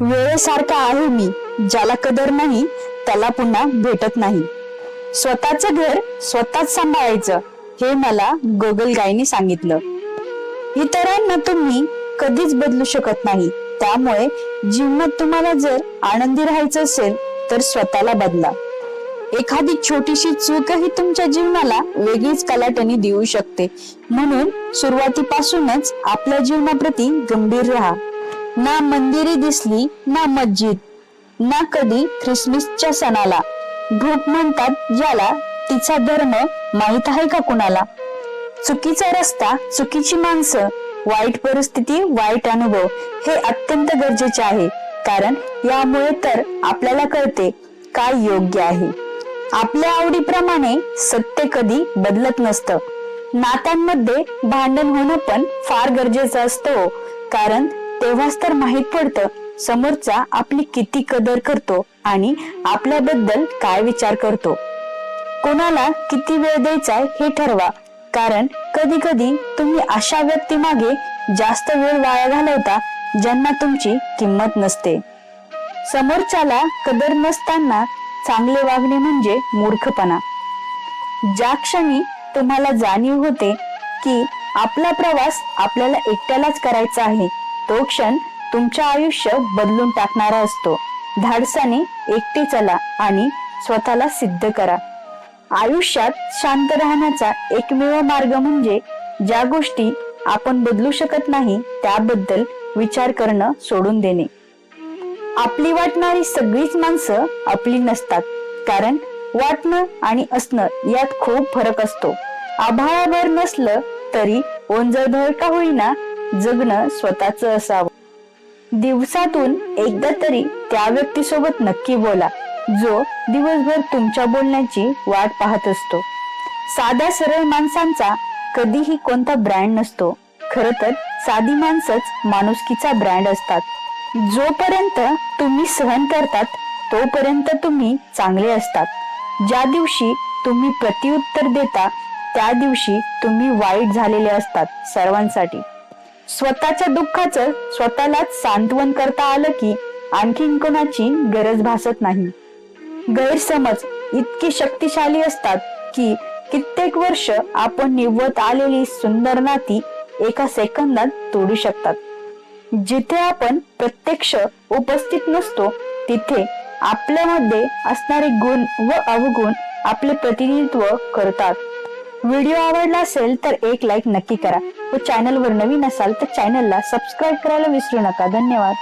वेळेसारखा आहे मी ज्याला कदर नाही त्याला पुन्हा भेटत नाही. स्वतःचं घर स्वतःच सांभाळायचं हे मला गोगलगायीने सांगितलं. इतरांना तुम्ही कधीच बदलू शकत नाही. त्यामुळे जीवनात तुम्हाला जर आनंदी राहायचं असेल तर स्वतःला बदला. एखादी छोटीशी चूकही तुमच्या जीवनाला वेगळीच कलाटणी देऊ शकते. म्हणून सुरुवातीपासूनच आपल्या जीवनाप्रती गंभीर राहा. ना मंदिरे दिसली ना मस्जिद ना कधी ख्रिसमसच्या सणाला. भूक म्हणतात ज्याला तिचा धर्म माहीत आहे का कुणाला? चुकीचा रस्ता चुकीची माणसं वाईट परिस्थिती वाईट अनुभव हे अत्यंत गरजेचे आहे. कारण यामुळे तर आपल्याला कळते काय योग्य आहे. आपल्या आवडीप्रमाणे सत्य कधी बदलत नसतं. नात्यांमध्ये भांडण होणं पण फार गरजेचं असतं हो. कारण तेव्हाच तर माहीत पडतं समोरचा आपली किती कदर करतो आणि आपल्याबद्दल काय विचार करतो. कोणाला किती वेळ द्यायचा हे ठरवा कारण कधी कधी तुम्ही अशा व्यक्तीमागे जास्त वेळ वाया घालवता ज्यांना तुमची किंमत नसते. समोरच्याला कदर नसताना चांगले वागणे म्हणजे मूर्खपणा. ज्या क्षणी तुम्हाला जाणीव होते की आपला प्रवास आपल्याला एकट्यालाच करायचा आहे तो क्षण तुमचं आयुष्य बदलून टाकणारा असतो. धाडसाने एकटे चला आणि स्वतःला सिद्ध करा. आयुष्यात शांत राहण्याचा एकमेव मार्ग म्हणजे ज्या गोष्टी आपण बदलू शकत नाही त्याबद्दल विचार करणं सोडून देणे. आपली वाटणारी सगळीच माणसं आपली नसतात कारण वाटणं आणि असणं यात खूप फरक असतो. आभाळाभर नसलं तरी ओंजळधळ का होईना जगणं स्वतःच असावं. दिवसातून एकदा तरी त्या व्यक्तीसोबत नक्की बोला जो दिवसभर तुमच्या बोलण्याची वाट पाहत असतो. साध्या सरळ माणसांचा कधीही कोणता ब्रँड नसतो. खर तर साधी माणसंच माणुसकीचा ब्रँड असतात. जोपर्यंत तुम्ही सहन करतात तोपर्यंत तुम्ही चांगले असतात. ज्या दिवशी तुम्ही प्रत्युत्तर देता त्या दिवशी तुम्ही वाईट झालेले असतात सर्वांसाठी. स्वतःच्या दुःखाचं स्वतःलाच सांत्वन करता आलं की आणखीन कोणाची गरज भासत नाही. गैरसमज इतकी शक्तिशाली असतात की कित्येक वर्ष आपण निवत आलेली सुंदर नाती एका सेकंदात तोडू शकतात. जिथे आपण प्रत्यक्ष उपस्थित नसतो तिथे आपल्यामध्ये असणारे गुण व अवगुण आपले प्रतिनिधित्व करतात. व्हिडिओ आवडला असेल तर एक लाईक नक्की करा. व चॅनलवर नवीन असाल तर चॅनलला सबस्क्राईब करायला विसरू नका. धन्यवाद.